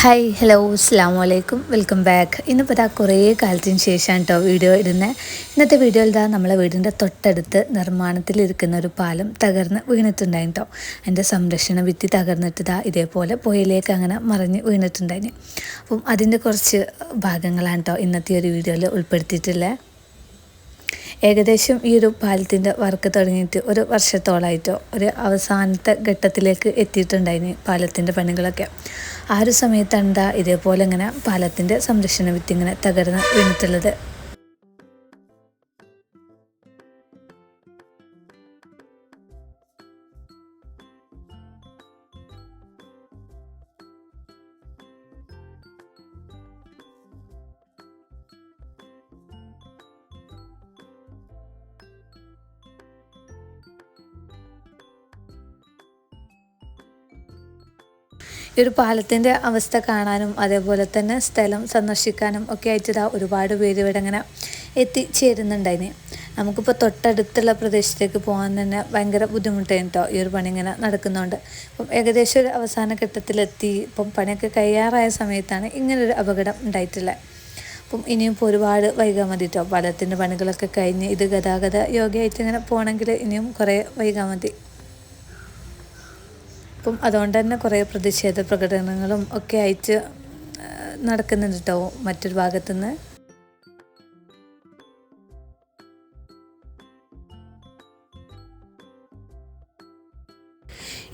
Hi hello അസ്സാം വലൈക്കും welcome back ഇന്നിപ്പോൾ ഇതാ കുറേ കാലത്തിന് ശേഷമാണ് കേട്ടോ വീഡിയോ ഇടുന്നത് ഇന്നത്തെ വീഡിയോയിൽ ഇതാ നമ്മളെ വീടിന്റെ തൊട്ടടുത്ത് നിർമ്മാണത്തിലിരിക്കുന്ന ഒരു പാലം തകർന്ന് വീണിട്ടുണ്ടായിരുന്നു കേട്ടോ എന്റെ സംരക്ഷണ ഭിത്തി തകർന്നിട്ട് ഇതാ ഇതേപോലെ പുഴയിലേക്ക് അങ്ങനെ മറിഞ്ഞ് വീണിട്ടുണ്ടായിരുന്നു അപ്പം അതിന്റെ കുറച്ച് ഭാഗങ്ങളാണ് കേട്ടോ ഇന്നത്തെ ഒരു വീഡിയോയിൽ ഉൾപ്പെടുത്തിയിട്ടുള്ളത് ഏകദേശം ഈ ഒരു പാലത്തിന്റെ വർക്ക് തുടങ്ങിയിട്ട് ഒരു വർഷത്തോളമായിട്ടോ ഒരു അവസാനത്തെ ഘട്ടത്തിലേക്ക് എത്തിയിട്ടുണ്ടായിന് പാലത്തിന്റെ പണികളൊക്കെ. ആ ഒരു സമയത്താണ് ഇതേപോലെ ഇങ്ങനെ പാലത്തിന്റെ സംരക്ഷണ വിത്തി ഇങ്ങനെ തകർന്ന് വീണിട്ടുള്ളത്. ഈ ഒരു പാലത്തിന്റെ അവസ്ഥ കാണാനും അതേപോലെ തന്നെ സ്ഥലം സന്ദർശിക്കാനും ഒക്കെ ആയിട്ട് ഒരുപാട് പേര് ഇവിടെ ഇങ്ങനെ എത്തിച്ചേരുന്നുണ്ടായിന്. നമുക്കിപ്പോൾ തൊട്ടടുത്തുള്ള പ്രദേശത്തേക്ക് പോകാൻ തന്നെ ഭയങ്കര ബുദ്ധിമുട്ടാണ് കേട്ടോ ഈ ഒരു പണി ഇങ്ങനെ നടക്കുന്നുണ്ട്. അപ്പം ഏകദേശം ഒരു അവസാന ഘട്ടത്തിലെത്തി. ഇപ്പം പണിയൊക്കെ കഴിയാറായ സമയത്താണ് ഇങ്ങനൊരു അപകടം ഉണ്ടായിട്ടുള്ളത് അപ്പം ഇനിയും ഇപ്പോൾ ഒരുപാട് വൈകാൻ മതി കേട്ടോ പാലത്തിന്റെ പണികളൊക്കെ കഴിഞ്ഞ് ഇത് ഗതാഗത യോഗ്യമായിട്ട് ഇങ്ങനെ പോകണമെങ്കിൽ ഇനിയും കുറേ വൈകാൻ മതി. അപ്പം അതുകൊണ്ട് തന്നെ കുറേ പ്രതിഷേധ പ്രകടനങ്ങളും ഒക്കെ ആയിട്ട് നടക്കുന്നുണ്ട് കേട്ടോ മറ്റൊരു ഭാഗത്തുനിന്ന്.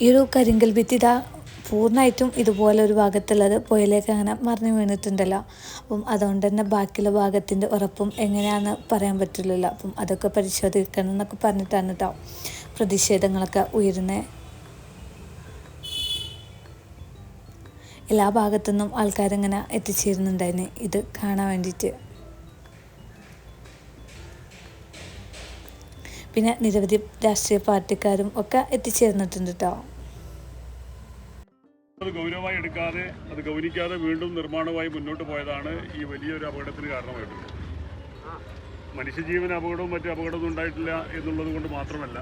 ഈ ഒരു കരിങ്കൽ ഭിത്തി ഇതാ പൂർണമായിട്ടും ഇതുപോലെ ഒരു ഭാഗത്തുള്ളത് പുഴയിലേക്ക് അങ്ങനെ മറിഞ്ഞു വീണിട്ടുണ്ടല്ലോ. അപ്പം അതുകൊണ്ട് തന്നെ ബാക്കിയുള്ള ഭാഗത്തിന്റെ ഉറപ്പും എങ്ങനെയാണെന്ന് പറയാൻ പറ്റില്ലല്ലോ. അപ്പം അതൊക്കെ പരിശോധിക്കണം എന്നൊക്കെ പറഞ്ഞിട്ടാണ് കേട്ടോ പ്രതിഷേധങ്ങളൊക്കെ ഉയരുന്നത്. എല്ലാ ഭാഗത്തുനിന്നും ആൾക്കാരിങ്ങനെ എത്തിച്ചേരുന്നുണ്ടായിരുന്നു ഇത് കാണാൻ വേണ്ടിയിട്ട്. പിന്നെ നിരവധി രാഷ്ട്രീയ പാർട്ടിക്കാരും ഒക്കെ എത്തിച്ചേർന്നിട്ടുണ്ട് കേട്ടോ അത് ഗൗരവമായി എടുക്കാതെ അത് ഗൗനിക്കാതെ വീണ്ടും നിർമ്മാണവുമായി മുന്നോട്ട് പോയതാണ് ഈ വലിയൊരു അപകടത്തിന് കാരണമായിട്ടുള്ളത്. മനുഷ്യജീവൻ അപകടവും മറ്റു അപകടമൊന്നും ഉണ്ടായിട്ടില്ല എന്നുള്ളത് കൊണ്ട് മാത്രമല്ല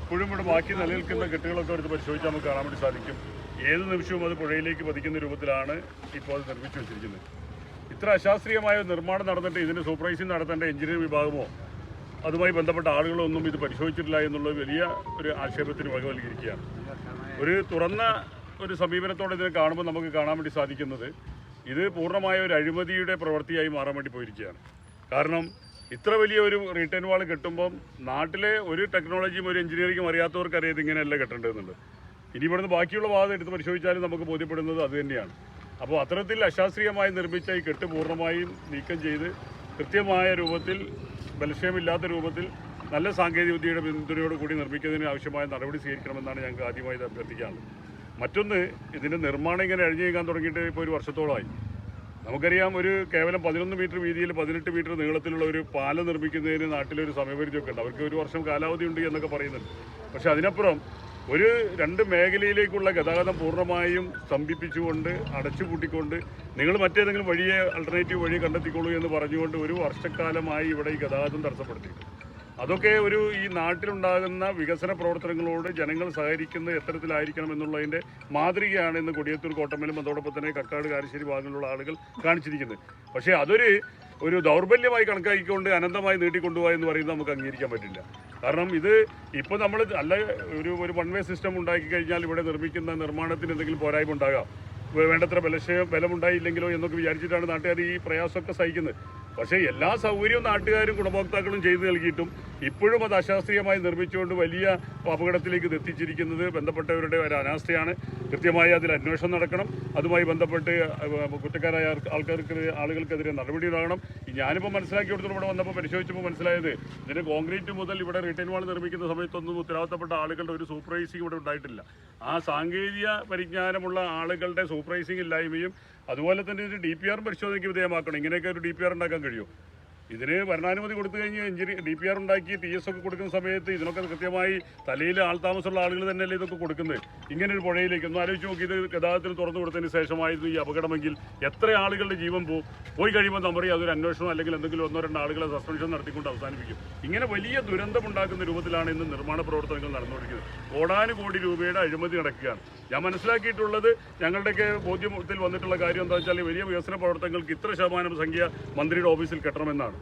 ഇപ്പോഴും ഇവിടെ ബാക്കി നിലനിൽക്കുന്ന കെട്ടുകളൊക്കെ എടുത്ത് പരിശോധിച്ചാൽ നമുക്ക് കാണാൻ വേണ്ടി സാധിക്കും. ഏത് നിമിഷവും അത് പുഴയിലേക്ക് പതിക്കുന്ന രൂപത്തിലാണ് ഇപ്പോൾ അത് നിർമ്മിച്ചു വെച്ചിരിക്കുന്നത്. ഇത്ര അശാസ്ത്രീയമായ നിർമ്മാണം നടന്നിട്ട് ഇതിന് സൂപ്പർവൈസിംഗ് നടത്തേണ്ട എഞ്ചിനീയറിംഗ് വിഭാഗമോ അതുമായി ബന്ധപ്പെട്ട ആളുകളോ ഒന്നും ഇത് പരിശോധിച്ചിട്ടില്ല എന്നുള്ളത് വലിയ ഒരു ആക്ഷേപത്തിന് വകവൽക്കരിക്കുകയാണ് ഒരു തുറന്ന ഒരു സമീപനത്തോടെ ഇതിനെ കാണുമ്പോൾ നമുക്ക് കാണാൻ വേണ്ടി സാധിക്കുന്നത് ഇത് പൂർണമായ ഒരു അഴിമതിയുടെ പ്രവൃത്തിയായി മാറാൻ വേണ്ടി പോയിരിക്കുകയാണ്. കാരണം ഇത്ര വലിയ ഒരു റീട്ടേൺ വാൾ കെട്ടുമ്പം നാട്ടിലെ ഒരു ടെക്നോളജിയും ഒരു എഞ്ചിനീയറിംഗും അറിയാത്തവർക്ക് ഇങ്ങനെയല്ല കെട്ടേണ്ടതെന്നുള്ളത്. ഇനി ഇവിടുന്ന് ബാക്കിയുള്ള ഭാഗം എടുത്ത് പരിശോധിച്ചാലും നമുക്ക് ബോധ്യപ്പെടുന്നത് അത് തന്നെയാണ്. അപ്പോൾ അത്തരത്തിൽ അശാസ്ത്രീയമായി നിർമ്മിച്ച ഈ കെട്ട് പൂർണമായും നീക്കം ചെയ്ത് കൃത്യമായ രൂപത്തിൽ ബലക്ഷയമില്ലാത്ത രൂപത്തിൽ നല്ല സാങ്കേതിക വിദ്യയുടെ പിന്തുണയോട് കൂടി നിർമ്മിക്കുന്നതിന് ആവശ്യമായ നടപടി സ്വീകരിക്കണമെന്നാണ് ഞങ്ങൾക്ക് ആദ്യമായി അഭ്യർത്ഥിക്കാനുള്ളത് മറ്റൊന്ന് ഇതിന്റെ നിർമ്മാണം ഇങ്ങനെ അഴിഞ്ഞു നീങ്ങാൻ തുടങ്ങിയിട്ട് ഇപ്പോൾ ഒരു വർഷത്തോളമായി. നമുക്കറിയാം ഒരു കേവലം പതിനൊന്ന് മീറ്റർ വീതിയിൽ പതിനെട്ട് മീറ്റർ നീളത്തിലുള്ള ഒരു പാലം നിർമ്മിക്കുന്നതിന് നാട്ടിലൊരു സമയപരിധിയൊക്കെ ഉണ്ട്. അവർക്ക് ഒരു വർഷം കാലാവധി ഉണ്ട് എന്നൊക്കെ പറയുന്നുണ്ട്. പക്ഷേ അതിനപ്പുറം ഒരു രണ്ട് മേഖലയിലേക്കുള്ള ഗതാഗതം പൂർണമായും സ്തംഭിപ്പിച്ചുകൊണ്ട് അടച്ചുപൂട്ടിക്കൊണ്ട് നിങ്ങൾ മറ്റേതെങ്കിലും വഴിയെ അൾട്ടർനേറ്റീവ് വഴി കണ്ടെത്തിക്കോളൂ എന്ന് പറഞ്ഞുകൊണ്ട് ഒരു വർഷക്കാലമായി ഇവിടെ ഈ ഗതാഗതം തടസ്സപ്പെടുത്തി അതൊക്കെ ഒരു ഈ നാട്ടിലുണ്ടാകുന്ന വികസന പ്രവർത്തനങ്ങളോട് ജനങ്ങൾ സഹകരിക്കുന്നത് എത്തരത്തിലായിരിക്കണം എന്നുള്ളതിന്റെ മാതൃകയാണ് ഇന്ന് കൊടിയത്തൂർ കോട്ടമ്മലും അതോടൊപ്പം തന്നെ കക്കാട് കാരശ്ശേരി ഭാഗങ്ങളിലുള്ള ആളുകൾ കാണിച്ചിരിക്കുന്നത്. പക്ഷേ അതൊരു ഒരു ദൗർബല്യമായി കണക്കാക്കിക്കൊണ്ട് അനന്തമായി നീട്ടിക്കൊണ്ടുപോകാൻ എന്ന് പറയുന്നത് നമുക്ക് അംഗീകരിക്കാൻ പറ്റില്ല. കാരണം ഇത് ഇപ്പോൾ നമ്മൾ അല്ല ഒരു ഒരു വൺ വേ സിസ്റ്റം ഉണ്ടാക്കി കഴിഞ്ഞാൽ ഇവിടെ നിർമ്മിക്കുന്ന നിർമ്മാണത്തിന് എന്തെങ്കിലും പോരായ്മ ഉണ്ടാകാം. വേണ്ടത്ര ബലക്ഷയം ബലമുണ്ടായില്ലെങ്കിലോ എന്നൊക്കെ വിചാരിച്ചിട്ടാണ് നാട്ടുകാർ ഈ പ്രയാസമൊക്കെ സഹിക്കുന്നത്. പക്ഷേ എല്ലാ സൗകര്യവും നാട്ടുകാരും ഗുണഭോക്താക്കളും ചെയ്തു നൽകിയിട്ടും ഇപ്പോഴും അത് അശാസ്ത്രീയമായി നിർമ്മിച്ചുകൊണ്ട് വലിയ അപകടത്തിലേക്ക് എത്തിച്ചിരിക്കുന്നത് ബന്ധപ്പെട്ടവരുടെ ഒരു അനാസ്ഥയാണ്. കൃത്യമായി അതിൽ അന്വേഷണം നടക്കണം. അതുമായി ബന്ധപ്പെട്ട് കുറ്റക്കാരായ ആൾക്ക് ആൾക്കാർക്ക് ആളുകൾക്കെതിരെ നടപടി ഉണ്ടാകണം. ഞാനിപ്പോൾ മനസ്സിലാക്കി കൊടുത്തിട്ട് ഇവിടെ വന്നപ്പോൾ പരിശോധിച്ചപ്പോൾ മനസ്സിലായത് ഇതിന് കോൺക്രീറ്റ് മുതൽ ഇവിടെ റിട്ടേൺ വാൾ നിർമ്മിക്കുന്ന സമയത്തൊന്നും ഉത്തരവാദിത്തപ്പെട്ട ആളുകളുടെ ഒരു സൂപ്പർവൈസിംഗ് ഇവിടെ ഉണ്ടായിട്ടില്ല. ആ സാങ്കേതിക പരിജ്ഞാനമുള്ള ആളുകളുടെ സൂപ്പർവൈസിംഗ് ഇല്ലായ്മയും അതുപോലെ തന്നെ ഇത് ഡി പി ആർ പരിശോധനയ്ക്ക് വിധേയമാക്കണം. ഇങ്ങനെയൊക്കെ ഒരു ഡി പി ആർ ഉണ്ടാക്കാൻ görüyor. ഇതിന് ഭരണാനുമതി കൊടുത്തു കഴിഞ്ഞ് എഞ്ചിനി ഡി പി ആർ ഉണ്ടാക്കി ടി എസ് ഒക്കെ കൊടുക്കുന്ന സമയത്ത് ഇതിനൊക്കെ കൃത്യമായി തലയിൽ ആൾതാമസമുള്ള ആളുകൾ തന്നെയല്ലേ ഇതൊക്കെ കൊടുക്കുന്നത്? ഇങ്ങനെ ഒരു പുഴയിലേക്ക് ഒന്ന് ആലോചിച്ച് നോക്കി ഇത് ഗതാഗതത്തിന് തുറന്നു കൊടുത്തതിന് ശേഷമായിരുന്നു ഈ അപകടമെങ്കിൽ എത്ര ആളുകളുടെ ജീവൻ പോകും പോയി കഴിയുമ്പോൾ നമ്മൾ അതൊരു അന്വേഷണം അല്ലെങ്കിൽ എന്തെങ്കിലും ഒന്നോ രണ്ടോ ആളുകളെ സസ്പെൻഷൻ നടത്തിക്കൊണ്ട് അവസാനിപ്പിക്കും. ഇങ്ങനെ വലിയ ദുരന്തമുണ്ടാക്കുന്ന രൂപത്തിലാണ് ഇന്ന് നിർമ്മാണ പ്രവർത്തനങ്ങൾ നടന്നുകൊണ്ടിരിക്കുന്നത്. കോടാനുകോടി രൂപയുടെ അഴിമതി നടക്കുകയാണ്. ഞാൻ മനസ്സിലാക്കിയിട്ടുള്ളത് ഞങ്ങളുടെയൊക്കെ ബോധ്യത്തിൽ വന്നിട്ടുള്ള കാര്യം എന്താ വെച്ചാൽ വലിയ വികസന പ്രവർത്തനങ്ങൾക്ക് ഇത്ര ശതമാനം സംഖ്യ മന്ത്രിയുടെ ഓഫീസിൽ കെട്ടണമെന്നാണ്.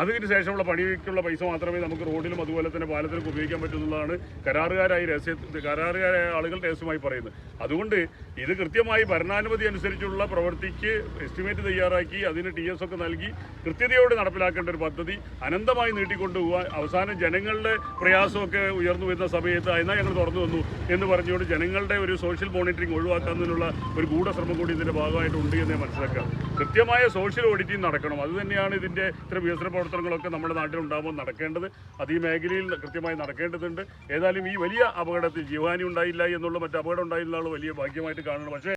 അതിന് ശേഷമുള്ള പണിക്കുള്ള പൈസ മാത്രമേ നമുക്ക് റോഡിലും അതുപോലെ തന്നെ പാലത്തിലും ഉപയോഗിക്കാൻ പറ്റുന്നതാണ് കരാറുകാരായി രഹസ്യ കരാറുകാരായ ആളുകൾ രഹസ്യമായി പറയുന്നത്. അതുകൊണ്ട് ഇത് കൃത്യമായി ഭരണാനുമതി അനുസരിച്ചുള്ള പ്രവൃത്തിക്ക് എസ്റ്റിമേറ്റ് തയ്യാറാക്കി അതിന് ടി എസ് ഒക്കെ നൽകി കൃത്യതയോടെ നടപ്പിലാക്കേണ്ട ഒരു പദ്ധതി അനന്തമായി നീട്ടിക്കൊണ്ടുപോകാൻ അവസാനം ജനങ്ങളുടെ പ്രയാസമൊക്കെ ഉയർന്നു വരുന്ന സമയത്ത് എന്നാൽ ഞങ്ങൾ തുറന്നു വന്നു എന്ന് പറഞ്ഞുകൊണ്ട് ജനങ്ങളുടെ ഒരു സോഷ്യൽ മോണിറ്ററിംഗ് ഒഴിവാക്കുന്നതിനുള്ള ഒരു ഗൂഢശ്രമം കൂടി ഇതിന്റെ ഭാഗമായിട്ടുണ്ട് എന്ന് മനസ്സിലാക്കാം. കൃത്യമായ സോഷ്യൽ ഓഡിറ്റിംഗ് നടക്കണം. അത് തന്നെയാണ് ഇതിന്റെ ഇത്ര വികസന പ്രവർത്തനങ്ങളൊക്കെ നമ്മുടെ നാട്ടിൽ ഉണ്ടാകുമ്പോൾ നടക്കേണ്ടത്. അത് ഈ മേഖലയിൽ കൃത്യമായി നടക്കേണ്ടതുണ്ട്. ഏതായാലും ഈ വലിയ അപകടത്തിൽ ജീവഹാനി ഉണ്ടായില്ല എന്നുള്ള മറ്റു അപകടം ഉണ്ടായില്ല വലിയ ഭാഗ്യമായിട്ട് കാണണം പക്ഷേ